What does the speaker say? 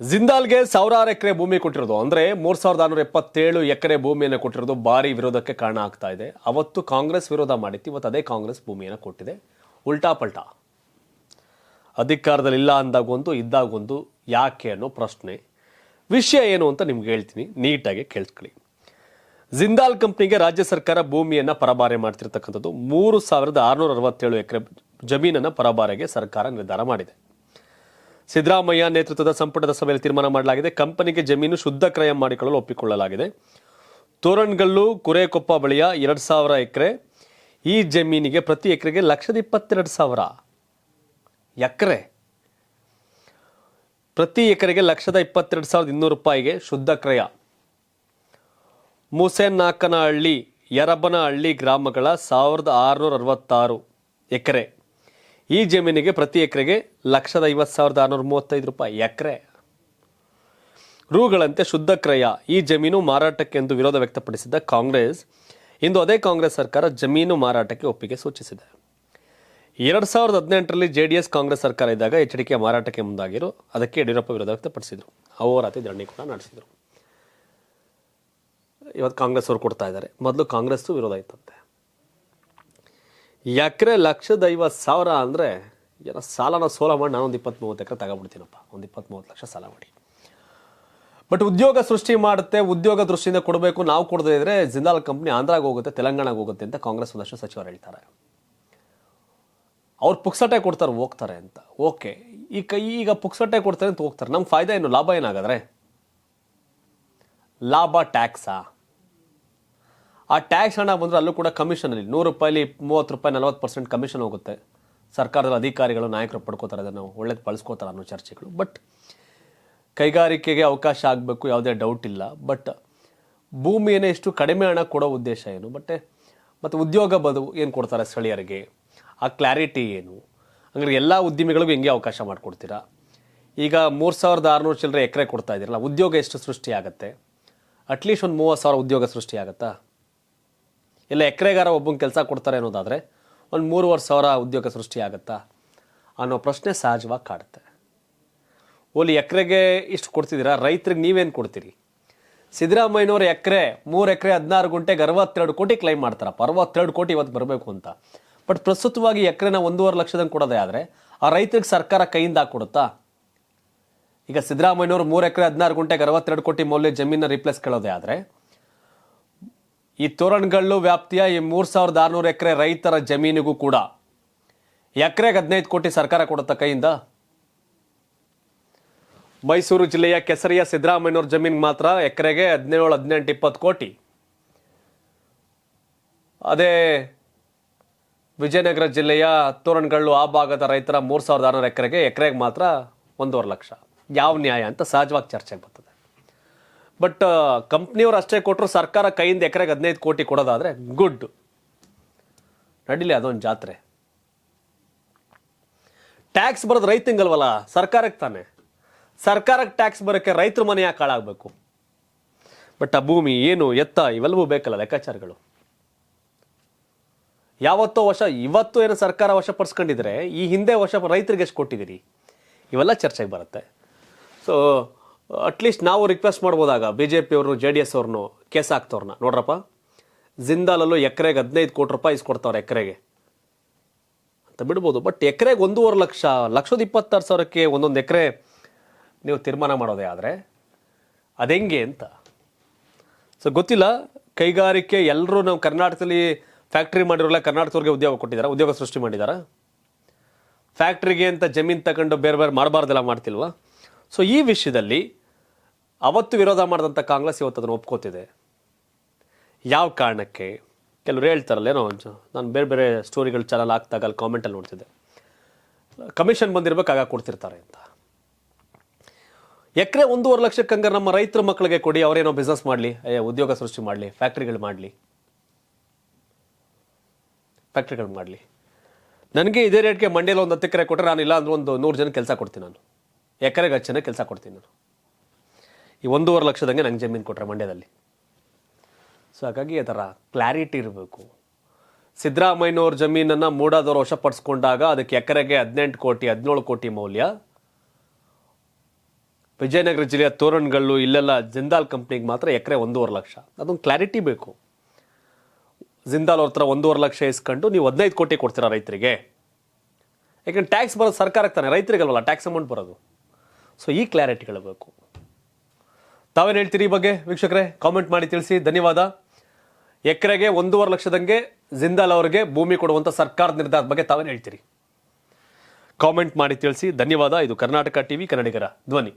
ಜಿಂದಾಲ್ಗೆ ಸಾವಿರಾರು ಎಕರೆ ಭೂಮಿ ಕೊಟ್ಟಿರೋದು. ಅಂದ್ರೆ ಮೂರ್ ಸಾವಿರದ ಆರುನೂರ ಎಪ್ಪತ್ತೇಳು ಎಕರೆ ಭೂಮಿಯನ್ನು ಕೊಟ್ಟಿರೋದು ಭಾರಿ ವಿರೋಧಕ್ಕೆ ಕಾರಣ ಆಗ್ತಾ ಇದೆ. ಅವತ್ತು ಕಾಂಗ್ರೆಸ್ ವಿರೋಧ ಮಾಡಿತ್ತು. ಇವತ್ತು ಅದೇ ಕಾಂಗ್ರೆಸ್ ಭೂಮಿಯನ್ನು ಕೊಟ್ಟಿದೆ. ಉಲ್ಟಾ ಪಲ್ಟಾ. ಅಧಿಕಾರದಲ್ಲಿ ಇಲ್ಲ ಅಂದಾಗೊಂದು, ಇದ್ದಾಗೊಂದು ಯಾಕೆ ಅನ್ನೋ ಪ್ರಶ್ನೆ. ವಿಷಯ ಏನು ಅಂತ ನಿಮ್ಗೆ ಹೇಳ್ತೀನಿ. ನೀಟಾಗಿ ಕೇಳ್ಕೊಳ್ಳಿ. ಜಿಂದಾಲ್ ಕಂಪ್ನಿಗೆ ರಾಜ್ಯ ಸರ್ಕಾರ ಭೂಮಿಯನ್ನು ಪರಭಾರೆ ಮಾಡ್ತಿರ್ತಕ್ಕಂಥದ್ದು. ಮೂರು ಸಾವಿರದ ಆರುನೂರ ಅರವತ್ತೇಳು ಎಕರೆ ಜಮೀನನ್ನು ಪರಭಾರೆಗೆ ಸರ್ಕಾರ ನಿರ್ಧಾರ ಮಾಡಿದೆ. ಸಿದ್ದರಾಮಯ್ಯ ನೇತೃತ್ವದ ಸಂಪುಟದ ಸಭೆಯಲ್ಲಿ ತೀರ್ಮಾನ ಮಾಡಲಾಗಿದೆ. ಕಂಪನಿಗೆ ಜಮೀನು ಶುದ್ಧ ಕ್ರಯ ಮಾಡಿಕೊಳ್ಳಲು ಒಪ್ಪಿಕೊಳ್ಳಲಾಗಿದೆ. ತೋರಣಗಲ್ಲು, ಕುರೇಕೊಪ್ಪ ಬಳಿಯ ಎರಡು ಸಾವಿರ ಎಕರೆ, ಈ ಜಮೀನಿಗೆ ಪ್ರತಿ ಎಕರೆಗೆ ಲಕ್ಷದ ಇಪ್ಪತ್ತೆರಡು ಸಾವಿರ ಎಕರೆ. ಪ್ರತಿ ಎಕರೆಗೆ ಲಕ್ಷದ ಇಪ್ಪತ್ತೆರಡು ಸಾವಿರದ ಇನ್ನೂರು ರೂಪಾಯಿಗೆ ಶುದ್ಧ ಕ್ರಯ. ಮೂಸೇನಾಕನಹಳ್ಳಿ, ಯರಬನಹಳ್ಳಿ ಗ್ರಾಮಗಳ ಸಾವಿರದ ಆರುನೂರ ಅರವತ್ತಾರು ಎಕರೆ. ಈ ಜಮೀನಿಗೆ ಪ್ರತಿ ಎಕರೆಗೆ ಲಕ್ಷದ ಐವತ್ತು ಸಾವಿರದ ಆರುನೂರ ಮೂವತ್ತೈದು ರೂಪಾಯಿ ಎಕರೆ. ರೂಗಳಂತೆ ಶುದ್ಧ ಕ್ರಯ. ಈ ಜಮೀನು ಮಾರಾಟಕ್ಕೆಂದು ವಿರೋಧ ವ್ಯಕ್ತಪಡಿಸಿದ್ದ ಕಾಂಗ್ರೆಸ್ ಇಂದು ಅದೇ ಕಾಂಗ್ರೆಸ್ ಸರ್ಕಾರ ಜಮೀನು ಮಾರಾಟಕ್ಕೆ ಒಪ್ಪಿಗೆ ಸೂಚಿಸಿದೆ. ಎರಡು ಸಾವಿರದ ಹದಿನೆಂಟರಲ್ಲಿ ಜೆ ಡಿ ಎಸ್ ಕಾಂಗ್ರೆಸ್ ಸರ್ಕಾರ ಇದ್ದಾಗ ಎಚ್ ಡಿಕೆ ಮಾರಾಟಕ್ಕೆ ಮುಂದಾಗಿರು. ಅದಕ್ಕೆ ಯಡಿಯೂರಪ್ಪ ವಿರೋಧ ವ್ಯಕ್ತಪಡಿಸಿದರು. ಅವರಾತಿ ಧರಣಿ ಕೂಡ ನಡೆಸಿದರು. ಇವತ್ತು ಕಾಂಗ್ರೆಸ್ ಅವರು ಕೊಡ್ತಾ ಇದ್ದಾರೆ. ಮೊದಲು ಕಾಂಗ್ರೆಸ್ಸು ವಿರೋಧ ಇತ್ತಂತೆ. ಎಕರೆ ಲಕ್ಷದ ಐವತ್ತು ಸಾವಿರ ಅಂದರೆ ಏನೋ ಸಾಲನ ಸೋಲ ಮಾಡಿ ನಾನೊಂದು ಇಪ್ಪತ್ತು ಮೂವತ್ತು ಎಕರೆ ತಗೊಬಿಡ್ತೀನಪ್ಪ ಒಂದು ಇಪ್ಪತ್ತು ಮೂವತ್ತು ಲಕ್ಷ ಸಾಲ ಮಾಡಿ. ಬಟ್ ಉದ್ಯೋಗ ಸೃಷ್ಟಿ ಮಾಡುತ್ತೆ, ಉದ್ಯೋಗ ದೃಷ್ಟಿಯಿಂದ ಕೊಡಬೇಕು, ನಾವು ಕೊಡದೇ ಇದ್ರೆ ಜಿಂದಾಲ್ ಕಂಪ್ನಿ ಆಂಧ್ರಾಗೆ ಹೋಗುತ್ತೆ, ತೆಲಂಗಾಣಗೆ ಹೋಗುತ್ತೆ ಅಂತ ಕಾಂಗ್ರೆಸ್ ಒಂದಷ್ಟು ಸಚಿವರು ಹೇಳ್ತಾರೆ. ಅವ್ರು ಪುಕ್ಸಟೆ ಕೊಡ್ತಾರೆ, ಹೋಗ್ತಾರೆ ಅಂತ. ಓಕೆ ಈ ಕೈ ಈಗ ಪುಕ್ಸಟೆ ಕೊಡ್ತಾರೆ ಅಂತ ಹೋಗ್ತಾರೆ. ನಮ್ಮ ಫಾಯ್ದಾ ಏನು? ಲಾಭ ಏನಾಗಾದ್ರೆ? ಲಾಭ ಟ್ಯಾಕ್ಸಾ ಆ ಟ್ಯಾಕ್ಸ್ ಹಣ ಬಂದರೆ ಅಲ್ಲೂ ಕೂಡ ಕಮಿಷನಲ್ಲಿ ನೂರು ರೂಪಾಯಿಲಿ ಮೂವತ್ತು ರೂಪಾಯಿ, ನಲವತ್ತು ಪರ್ಸೆಂಟ್ ಕಮಿಷನ್ ಹೋಗುತ್ತೆ. ಸರ್ಕಾರದ ಅಧಿಕಾರಿಗಳು, ನಾಯಕರು ಪಡ್ಕೋತಾರೆ ಅದನ್ನು. ಒಳ್ಳೇದು ಬಳಸ್ಕೋತಾರೆ ಅನ್ನೋ ಚರ್ಚೆಗಳು. ಬಟ್ ಕೈಗಾರಿಕೆಗೆ ಅವಕಾಶ ಆಗಬೇಕು ಯಾವುದೇ ಡೌಟ್ ಇಲ್ಲ. ಬಟ್ ಭೂಮಿಯನ್ನೇ ಇಷ್ಟು ಕಡಿಮೆ ಹಣ ಕೊಡೋ ಉದ್ದೇಶ ಏನು? ಬಟ್ ಮತ್ತು ಉದ್ಯೋಗ ಬದು ಏನು ಕೊಡ್ತಾರೆ ಸ್ಥಳೀಯರಿಗೆ? ಆ ಕ್ಲಾರಿಟಿ ಏನು? ಹಂಗಾರೆ ಎಲ್ಲ ಉದ್ಯಮಿಗಳಿಗೂ ಹೆಂಗೆ ಅವಕಾಶ ಮಾಡಿಕೊಡ್ತೀರಾ? ಈಗ ಮೂರು ಸಾವಿರದ ಆರುನೂರು ಚಿಲ್ಲರೆ ಎಕರೆ ಕೊಡ್ತಾ ಇದ್ದೀರಲ್ಲ, ಉದ್ಯೋಗ ಎಷ್ಟು ಸೃಷ್ಟಿ ಆಗುತ್ತೆ ಅಟ್ಲೀಸ್ಟ್ ಒಂದು ಮೂವತ್ತು ಸಾವಿರ ಉದ್ಯೋಗ ಸೃಷ್ಟಿಯಾಗತ್ತಾ? ಇಲ್ಲ ಎಕರೆಗಾರ ಒಬ್ಬನ ಕೆಲಸ ಕೊಡ್ತಾರೆ ಅನ್ನೋದಾದರೆ ಒಂದು ಮೂರುವರೆ ಸಾವಿರ ಉದ್ಯೋಗ ಸೃಷ್ಟಿ ಆಗುತ್ತಾ? ಅನ್ನೋ ಪ್ರಶ್ನೆ ಸಹಜವಾಗಿ ಕಾಡುತ್ತೆ. ಓಲಿ ಎಕರೆಗೆ ಇಷ್ಟು ಕೊಡ್ತಿದ್ದೀರಾ? ರೈತರಿಗೆ ನೀವೇನು ಕೊಡ್ತೀರಿ? ಸಿದ್ದರಾಮಯ್ಯನವ್ರ ಎಕರೆ, ಮೂರು ಎಕರೆ ಹದಿನಾರು ಗುಂಟೆಗೆ ಅರವತ್ತೆರಡು ಕೋಟಿ ಕ್ಲೈಮ್ ಮಾಡ್ತಾರಪ್ಪ. ಅರವತ್ತೆರಡು ಕೋಟಿ ಇವತ್ತು ಬರಬೇಕು ಅಂತ. ಬಟ್ ಪ್ರಸ್ತುತವಾಗಿ ಎಕರೆನ ಒಂದೂವರೆ ಲಕ್ಷದಂಗೆ ಕೊಡೋದೇ ಆದರೆ ಆ ರೈತರಿಗೆ ಸರ್ಕಾರ ಕೈಯಿಂದ ಕೊಡುತ್ತಾ ಈಗ ಸಿದ್ದರಾಮಯ್ಯನವರು ಮೂರು ಎಕರೆ ಹದಿನಾರು ಗುಂಟೆಗೆ ಅರವತ್ತೆರಡು ಕೋಟಿ ಮೌಲ್ಯ ಜಮೀನ ರಿಪ್ಲೇಸ್ ಕೇಳೋದೇ ಆದರೆ ಈ ತೋರಣಗಳ್ಳು ವ್ಯಾಪ್ತಿಯ ಈ ಮೂರು ಸಾವಿರದ ಆರುನೂರು ಎಕರೆ ರೈತರ ಜಮೀನಿಗೂ ಕೂಡ. ಎಕರೆಗೆ ಹದಿನೈದು ಕೋಟಿ ಸರ್ಕಾರ ಕೊಡುತ್ತ ಕೈಯಿಂದ. ಮೈಸೂರು ಜಿಲ್ಲೆಯ ಕೆಸರಿಯ ಸಿದ್ದರಾಮಯ್ಯನವ್ರ ಜಮೀನಿಗೆ ಮಾತ್ರ ಎಕರೆಗೆ ಹದಿನೇಳು, ಹದಿನೆಂಟು, ಇಪ್ಪತ್ತು ಕೋಟಿ. ಅದೇ ವಿಜಯನಗರ ಜಿಲ್ಲೆಯ ತೋರಣಗಳ್ಳು ಆ ಭಾಗದ ರೈತರ ಮೂರು ಸಾವಿರದ ಆರುನೂರು ಎಕರೆಗೆ ಎಕರೆಗೆ ಮಾತ್ರ ಒಂದೂವರೆ ಲಕ್ಷ. ಯಾವ ನ್ಯಾಯ ಅಂತ ಸಹಜವಾಗಿ ಚರ್ಚೆಗೆ ಬರ್ತದೆ ಬಟ್ ಕಂಪ್ನಿಯವ್ರು ಅಷ್ಟೇ ಕೊಟ್ಟರು ಸರ್ಕಾರ ಕೈಯಿಂದ ಎಕರೆಗೆ ಹದಿನೈದು ಕೋಟಿ ಕೊಡೋದಾದ್ರೆ ಗುಡ್ ನಡೀಲಿ ಅದೊಂದು ಜಾತ್ರೆ. ಟ್ಯಾಕ್ಸ್ ಬರೋದು ರೈತಂಗಲ್ವಲ್ಲ, ಸರ್ಕಾರಕ್ಕೆ ತಾನೆ. ಸರ್ಕಾರಕ್ಕೆ ಟ್ಯಾಕ್ಸ್ ಬರೋಕ್ಕೆ ರೈತರ ಮನೆ ಯಾಕೆ ಹಾಳಾಗಬೇಕು? ಬಟ್ ಆ ಭೂಮಿ, ಏನು, ಎತ್ತ ಇವೆಲ್ಲವೂ ಬೇಕಲ್ಲ ಲೆಕ್ಕಾಚಾರಗಳು. ಯಾವತ್ತೋ ವಶ, ಇವತ್ತು ಏನು ಸರ್ಕಾರ ವಶಪಡಿಸ್ಕೊಂಡಿದ್ರೆ, ಈ ಹಿಂದೆ ವಶ ರೈತರಿಗೆ ಎಷ್ಟು ಕೊಟ್ಟಿದ್ದೀರಿ? ಇವೆಲ್ಲ ಚರ್ಚೆಗೆ ಬರುತ್ತೆ. ಸೊ ಅಟ್ಲೀಸ್ಟ್ ನಾವು ರಿಕ್ವೆಸ್ಟ್ ಮಾಡ್ಬೋದಾಗ ಬಿ ಜೆ ಪಿಯವರು ಜೆ ಡಿ ಎಸ್ ಅವ್ರನ್ನು ಕೇಸ್ ಹಾಕ್ತವ್ರನ್ನ. ನೋಡ್ರಪ್ಪ, ಜಿಂದಾಲಲ್ಲೂ ಎಕರೆಗೆ ಹದಿನೈದು ಕೋಟಿ ರೂಪಾಯಿ ಇಸ್ಕೊಡ್ತಾವ್ರೆ ಎಕರೆಗೆ. ಅಂತ ಬಿಡ್ಬೋದು. ಬಟ್ ಎಕರೆಗೆ ಒಂದೂವರೆ ಲಕ್ಷ, ಲಕ್ಷದ ಇಪ್ಪತ್ತಾರು ಸಾವಿರಕ್ಕೆ ಒಂದೊಂದು ಎಕರೆ ನೀವು ತೀರ್ಮಾನ ಮಾಡೋದೇ ಆದರೆ ಅದೆಂಗೆ ಅಂತ? ಸೊ ಗೊತ್ತಿಲ್ಲ. ಕೈಗಾರಿಕೆ ಎಲ್ಲರೂ ನಾವು ಕರ್ನಾಟಕದಲ್ಲಿ ಫ್ಯಾಕ್ಟ್ರಿ ಮಾಡಿರೋಲ್ಲ ಕರ್ನಾಟಕದವ್ರಿಗೆ ಉದ್ಯೋಗ ಕೊಟ್ಟಿದ್ದಾರೆ ಉದ್ಯೋಗ ಸೃಷ್ಟಿ ಮಾಡಿದ್ದಾರೆ ಫ್ಯಾಕ್ಟ್ರಿಗೆ ಅಂತ ಜಮೀನು ತಗೊಂಡು ಬೇರೆ ಬೇರೆ ಮಾಡಬಾರ್ದೆಲ್ಲ ಮಾಡ್ತಿಲ್ವಾ? ಸೊ ಈ ವಿಷಯದಲ್ಲಿ ಅವತ್ತು ವಿರೋಧ ಮಾಡಿದಂಥ ಕಾಂಗ್ರೆಸ್ ಇವತ್ತು ಅದನ್ನು ಒಪ್ಕೋತಿದೆ. ಯಾವ ಕಾರಣಕ್ಕೆ? ಕೆಲವರು ಹೇಳ್ತಾರಲ್ಲ, ಏನೋ ನಾನು ಬೇರೆ ಬೇರೆ ಸ್ಟೋರಿಗಳು ಚಾನಲ್ ಹಾಕ್ದಾಗ ಅಲ್ಲಿ ಕಾಮೆಂಟಲ್ಲಿ ನೋಡ್ತಿದ್ದೆ. ಕಮಿಷನ್ ಬಂದಿರ್ಬೇಕಾಗ ಕೊಡ್ತಿರ್ತಾರೆ ಅಂತ. ಎಕರೆ ಒಂದೂವರೆ ಲಕ್ಷಕ್ಕೆ ಹಂಗಾರೆ ನಮ್ಮ ರೈತರ ಮಕ್ಕಳಿಗೆ ಕೊಡಿ, ಅವರೇನೋ ಬಿಸ್ನೆಸ್ ಮಾಡಲಿ ಉದ್ಯೋಗ ಸೃಷ್ಟಿ ಮಾಡಲಿ ಫ್ಯಾಕ್ಟ್ರಿಗಳು ಮಾಡಲಿ. ಫ್ಯಾಕ್ಟ್ರಿಗಳು ಮಾಡಲಿ. ನನಗೆ ಇದೇ ರೇಟ್ಗೆ ಮಂಡ್ಯಲ್ಲಿ ಒಂದು ಹತ್ತು ಎಕರೆ ಕೊಟ್ಟರೆ ನಾನು ಇಲ್ಲ ಅಂದ್ರೆ ಒಂದು ನೂರು ಜನ ಕೆಲಸ ಕೊಡ್ತೀನಿ ನಾನು. ಎಕರೆಗೆ ಹತ್ತು ಕೆಲಸ ಕೊಡ್ತೀನಿ ನಾನು. ಈ ಒಂದೂವರೆ ಲಕ್ಷದಂಗೆ ನಂಗೆ ಜಮೀನು ಕೊಟ್ಟರೆ ಮಂಡ್ಯದಲ್ಲಿ. ಸೊ ಹಾಗಾಗಿ ಥರ ಕ್ಲಾರಿಟಿ ಇರಬೇಕು. ಸಿದ್ದರಾಮಯ್ಯನವ್ರ ಜಮೀನನ್ನು ಮೂಡಾದವ್ರು ವಶಪಡಿಸ್ಕೊಂಡಾಗ ಅದಕ್ಕೆ ಎಕರೆಗೆ ಹದಿನೆಂಟು ಕೋಟಿ, ಹದಿನೇಳು ಕೋಟಿ ಮೌಲ್ಯ. ವಿಜಯನಗರ ಜಿಲ್ಲೆಯ ತೋರಣಗಲ್ಲು ಇಲ್ಲೆಲ್ಲ ಜಿಂದಾಲ್ ಕಂಪ್ನಿಗೆ ಮಾತ್ರ ಎಕರೆ ಒಂದೂವರೆ ಲಕ್ಷ. ಅದೊಂದು ಕ್ಲಾರಿಟಿ ಬೇಕು. ಜಿಂದಾಲ್ ಅವ್ರ ಹತ್ರ ಒಂದೂವರೆ ಲಕ್ಷ ಇಸ್ಕೊಂಡು ನೀವು ಹದಿನೈದು ಕೋಟಿ ಕೊಡ್ತೀರಾ ರೈತರಿಗೆ. ಯಾಕಂದ್ರೆ ಟ್ಯಾಕ್ಸ್ ಬರೋದು ಸರ್ಕಾರಕ್ಕೆ ತಾನೆ, ರೈತರಿಗಲ್ವಲ್ಲ ಟ್ಯಾಕ್ಸ್ ಅಮೌಂಟ್ ಬರೋದು. ಸೊ ಈ ಕ್ಲಾರಿಟಿಗಳು ಬೇಕು ತಾವೇನು ಹೇಳ್ತೀರಿ ಈ ಬಗ್ಗೆ, ವೀಕ್ಷಕರೇ? ಕಾಮೆಂಟ್ ಮಾಡಿ ತಿಳಿಸಿ. ಧನ್ಯವಾದ. ಎಕರೆಗೆ ಒಂದೂವರೆ ಲಕ್ಷದಂಗೆ ಜಿಂದಾಲ್ ಅವರಿಗೆ ಭೂಮಿ ಕೊಡುವಂಥ ಸರ್ಕಾರದ ನಿರ್ಧಾರದ ಬಗ್ಗೆ ತಾವೇನು ಹೇಳ್ತೀರಿ? ಕಾಮೆಂಟ್ ಮಾಡಿ ತಿಳಿಸಿ. ಧನ್ಯವಾದ. ಇದು ಕರ್ನಾಟಕ ಟಿವಿ, ಕನ್ನಡಿಗರ ಧ್ವನಿ.